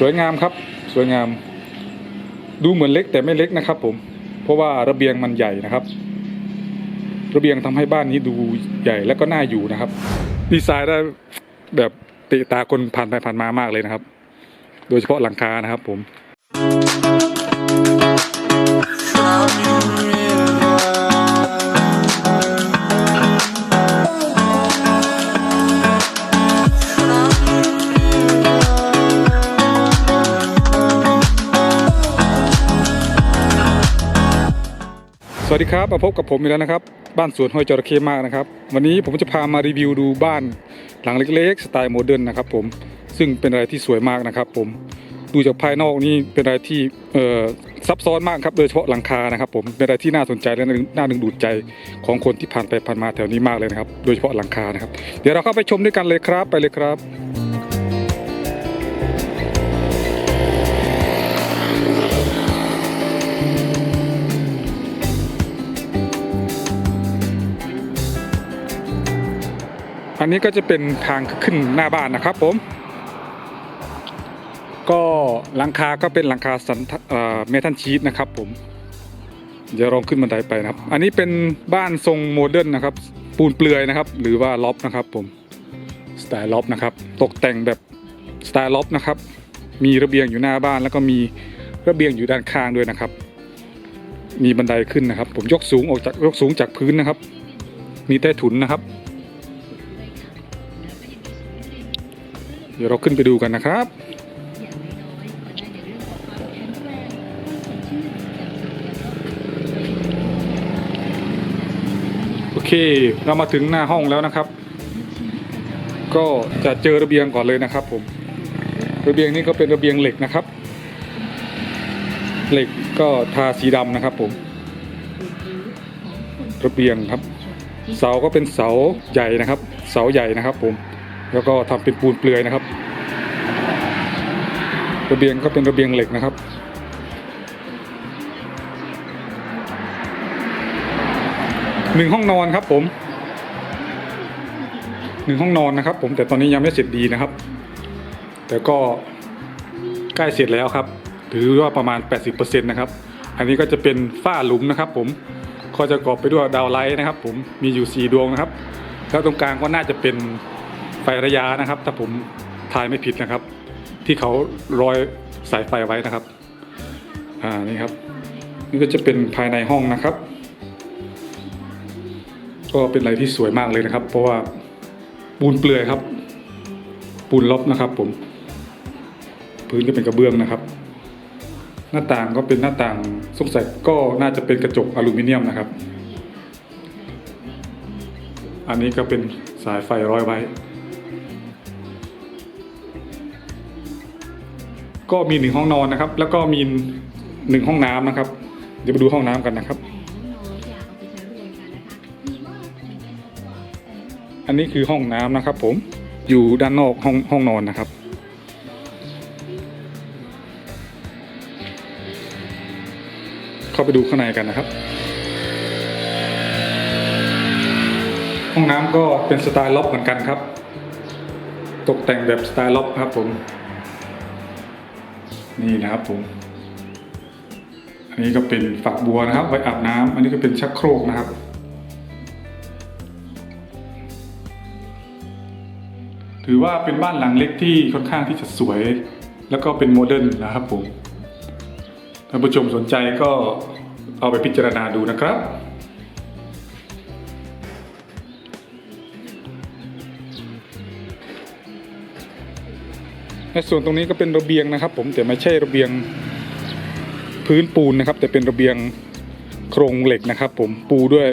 สวยงามครับ สวยงาม ดูเหมือนเล็กแต่ไม่เล็กนะครับ ผม เพราะว่าระเบียงมันใหญ่นะครับ ระเบียงทำให้บ้านนี้ดูใหญ่และก็น่าอยู่นะครับ ดีไซน์ได้แบบติตาคนผ่านไปผ่านมามากเลยนะครับ โดยเฉพาะหลังคานะครับผม สวัสดีครับมาพบกับผมอีกแล้วนะครับ บ้านสวนห้อยจระเข้มากนะครับ วันนี้ผมจะพามารีวิวดูบ้านหลังเล็กๆ สไตล์โมเดิร์นนะครับผมซึ่งเป็นอะไรที่สวยมากนะครับ ผมดูจากภายนอกนี่เป็นอะไรที่ซับซ้อนมากครับโดยเฉพาะหลังคานะครับ ผมเป็นอะไรที่น่าสนใจและน่าดึงดูดใจของคนที่ผ่านไปผ่านมาแถวนี้มากเลยนะครับ โดยเฉพาะหลังคานะครับ เดี๋ยวเราเข้าไปชมด้วยกันเลยครับไปเลยครับ อันนี้ก็จะเป็นทางขึ้นหน้าบ้านนะครับผม ก็หลังคาก็เป็นหลังคาสันทเอ่อเมทัลชีตนะครับผมเดี๋ยวลองขึ้นบันไดไปนะครับ อันนี้เป็นบ้านทรงโมเดิร์นนะครับ ปูนเปลือยนะครับ หรือว่าล็อบนะครับผมสไตล์ล็อบนะครับ ตกแต่งแบบสไตล์ล็อบนะครับ มีระเบียงอยู่หน้าบ้าน แล้วก็มีระเบียงอยู่ด้านข้างด้วยนะครับ มีบันไดขึ้นนะครับ ผมยกสูงออกจากยกสูงจากพื้นนะครับ มีใต้ถุนนะครับ ดี๋ยวเราขึ้นไปดูกันนะครับโอเค เรามาถึงหน้าห้องแล้วนะครับ ก็จะเจอระเบียงก่อนเลยนะครับผมระเบียงนี้ก็เป็นระเบียงเหล็กนะครับ เหล็กก็ทาสีดำนะครับผมระเบียงครับ เสาก็เป็นเสาใหญ่นะครับ เสาใหญ่นะครับผม แล้วก็ทำเป็นปูนเปลือยนะครับ ระเบียงก็เป็นระเบียงเหล็กนะครับ หนึ่งห้องนอนครับผมหนึ่งห้องนอนนะครับ ผมแต่ตอนนี้ยังไม่เสร็จดีนะครับ แต่ก็ใกล้เสร็จแล้วครับถือว่าประมาณ 80%นะครับ อันนี้ก็จะเป็นฝ้าหลุมนะครับ ผมก็จะกรอบไปด้วยดาวไลท์นะครับ ผมมีอยู่ 4 ดวงนะครับ แล้วตรงกลางก็น่าจะเป็น ไฟระยะนะครับ ถ้าผมทายไม่ผิดนะครับ ที่เขาร้อยสายไฟไว้นะครับ อ่านี่ครับ นี่ก็จะเป็นภายในห้องนะครับ ก็เป็นอะไรที่สวยมากเลยนะครับ เพราะว่าปูนเปลือยครับ ปูนล็อบนะครับ ผม พื้นก็เป็นกระเบื้องนะครับ หน้าต่างก็เป็นหน้าต่างสงสัยก็น่าจะเป็นกระจกอลูมิเนียมนะครับ อันนี้ก็เป็นสายไฟร้อยไว้ ก็มีหนึ่งห้องนอนนะครับ แล้วก็มีหนึ่งห้องน้ำนะครับ เดี๋ยวไปดูห้องน้ำกันนะครับ อันนี้คือห้องน้ำนะครับ ผมอยู่ด้านนอกห้องห้องนอนนะครับ เข้าไปดูข้างในกันนะครับ ห้องน้ำก็เป็นสไตล์ล็อบเหมือนกันครับ ตกแต่งแบบสไตล์ล็อบครับผม นี่นะครับผม อันนี้ก็เป็นฝักบัวนะครับ ไว้อาบน้ำอันนี้ก็เป็นชักโครกนะครับ ถือว่าเป็นบ้านหลังเล็กที่ค่อนข้างที่จะสวย แล้วก็เป็นโมเดิร์นนะครับผมท่านผู้ชมสนใจก็เอาไปพิจารณาดูนะครับ ในส่วนตรงนี้ก็เป็นระเบียงนะครับ ผมแต่ไม่ใช่ระเบียงพื้นปูนนะครับ แต่เป็นระเบียงโครงเหล็กนะครับ ผมปูด้วย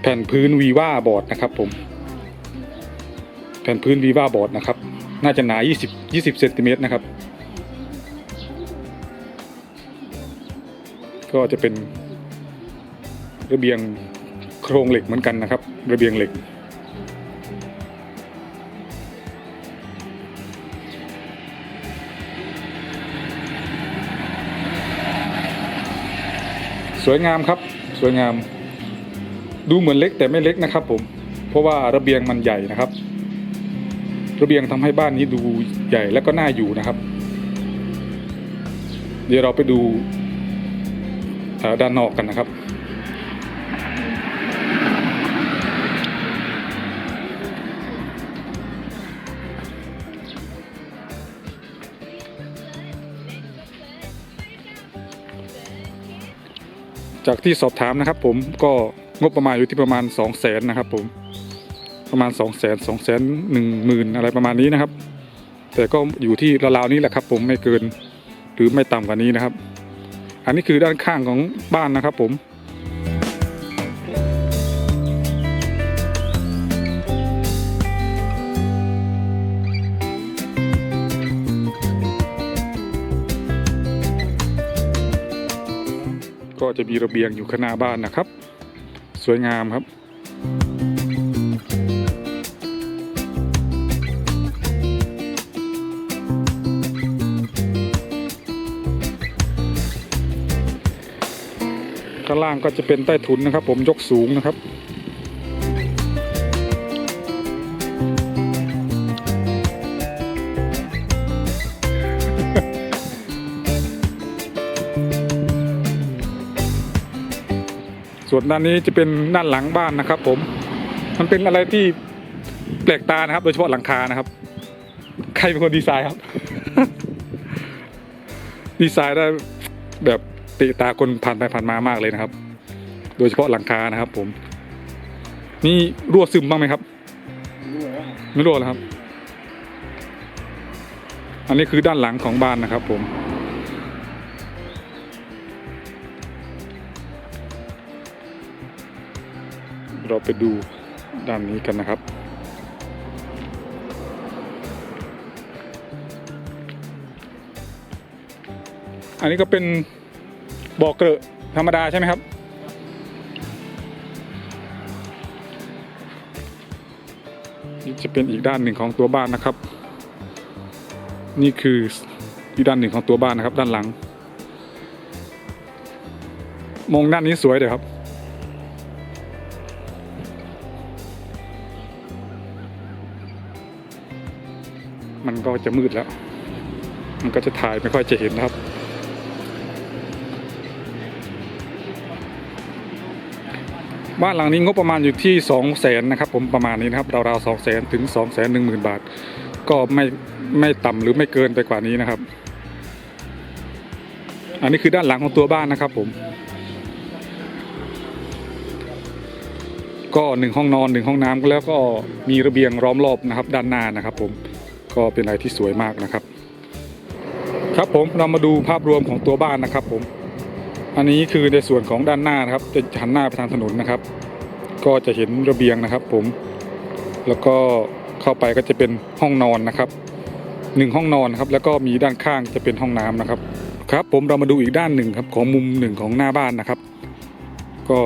แผ่นพื้นวีว่าบอร์ดนะครับ ผม แผ่นพื้นวีว่าบอร์ดนะครับ น่าจะหนา 20 20เซนติเมตรนะครับ ก็จะเป็นระเบียงโครงเหล็กเหมือนกันนะครับ ระเบียงเหล็ก สวยงามครับสวยงาม ดูเหมือนเล็กแต่ไม่เล็กนะครับ ผม เพราะว่าระเบียงมันใหญ่นะครับ ระเบียงทำให้บ้านนี้ดูใหญ่และก็น่าอยู่นะครับ เดี๋ยวเราไปดูด้านนอกกันนะครับ จากที่สอบถามนะครับ ผมก็งบประมาณอยู่ที่ประมาณ2 0 0แสนนะครับ ผมประมาณ 2 0 0แสนสองแสนหนึ่งหมื่นอะไรประมาณนี้นะครับ แต่ก็อยู่ที่ราวๆนี้แหละครับ ผมไม่เกินหรือไม่ต่ำกว่านี้นะครับ อันนี้คือด้านข้างของบ้านนะครับ ผม จะมีระเบียงอยู่ข้างหน้าบ้านนะครับ สวยงามครับข้างล่างก็จะเป็นใต้ถุนนะครับ ผมยกสูงนะครับ ส่วนด้านนี้จะเป็นด้านหลังบ้านนะครับ ผม มันเป็นอะไรที่แปลกตานะครับ โดยเฉพาะหลังคานะครับ ใครเป็นคนดีไซน์ครับ ดีไซน์ได้แบบติตาคนผ่านไปผ่านมามากเลยนะครับ โดยเฉพาะหลังคานะครับ ผม นี่รั่วซึมบ้างไหมครับ ไม่รั่วแล้วครับ อันนี้คือด้านหลังของบ้านนะครับ ผม เราไปดูด้านนี้กันนะครับ อันนี้ก็เป็นบ่อเกลอะธรรมดาใช่ไหมครับ นี่จะเป็นอีกด้านหนึ่งของตัวบ้านนะครับ นี่คืออีกด้านหนึ่งของตัวบ้านนะครับ ด้านหลัง มองด้านนี้สวยเดี๋ยครับ็จะมืดแล้ว มันก็จะถ่ายไม่ค่อยจะเห็นนะครับ บ้านหลังนี้งบประมาณอยู่ที่2 0 0แสนนะครับ ผมประมาณนี้นะครับราวๆสองแสนถึง2 0 0แสนหนึ่งหมื่นบาท ก็ไม่ไม่ต่ำหรือไม่เกินไปกว่านี้นะครับ อันนี้คือด้านหลังของตัวบ้านนะครับ ผม ก็หนึ่งห้องนอนหนึ่งห้องน้ำแล้วก็มีระเบียงล้อมรอบนะครับ ด้านหน้านะครับ ผม ก็เป็นอะไรที่สวยมากนะครับ ครับผมเรามาดูภาพรวมของตัวบ้านนะครับผม อันนี้คือในส่วนของด้านหน้านะครับ จะหันหน้าไปทางถนนนะครับ ก็จะเห็นระเบียงนะครับ ผม แล้วก็เข้าไปก็จะเป็นห้องนอนนะครับหนึ่งห้องนอนครับแล้วก็มีด้านข้างจะเป็นห้องน้ำนะครับ ครับผมเรามาดูอีกด้านหนึ่งครับของมุมหนึ่งของหน้าบ้านนะครับ ก็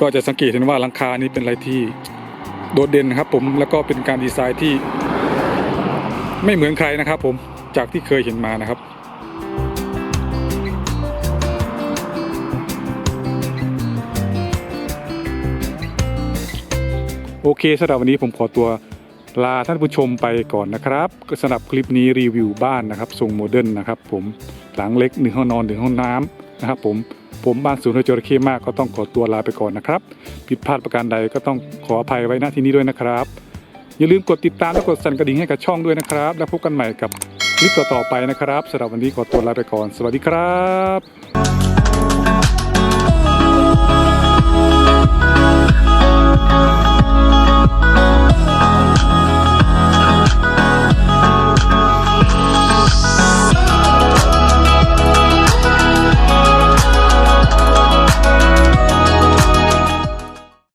ก็จะสังเกตเห็นว่าหลังคานี้เป็นอะไรที่โดดเด่นครับผมแล้วก็เป็นการดีไซน์ที่ ไม่เหมือนใครนะครับผมจากที่เคยเห็นมานะครับโอเคสำหรับวันนี้ผมขอตัวลาท่านผู้ชมไปก่อนนะครับสำหรับคลิปนี้รีวิวบ้านนะครับทรงโมเดิร์นนะครับผมหลังเล็กหนึ่งห้องนอนหนึ่งห้องน้ำนะครับผมผมบ้านศูนย์จระเข้มากก็ต้องขอตัวลาไปก่อนนะครับผิดพลาดประการใดก็ต้องขออภัยไว้ณที่นี้ด้วยนะครับ อย่าลืมกดติดตามและกดสั่นกระดิ่งให้กับช่องด้วยนะครับ แล้วพบกันใหม่กับคลิปต่อๆไปนะครับสำหรับวันนี้ขอตัวลาไปก่อน สวัสดีครับ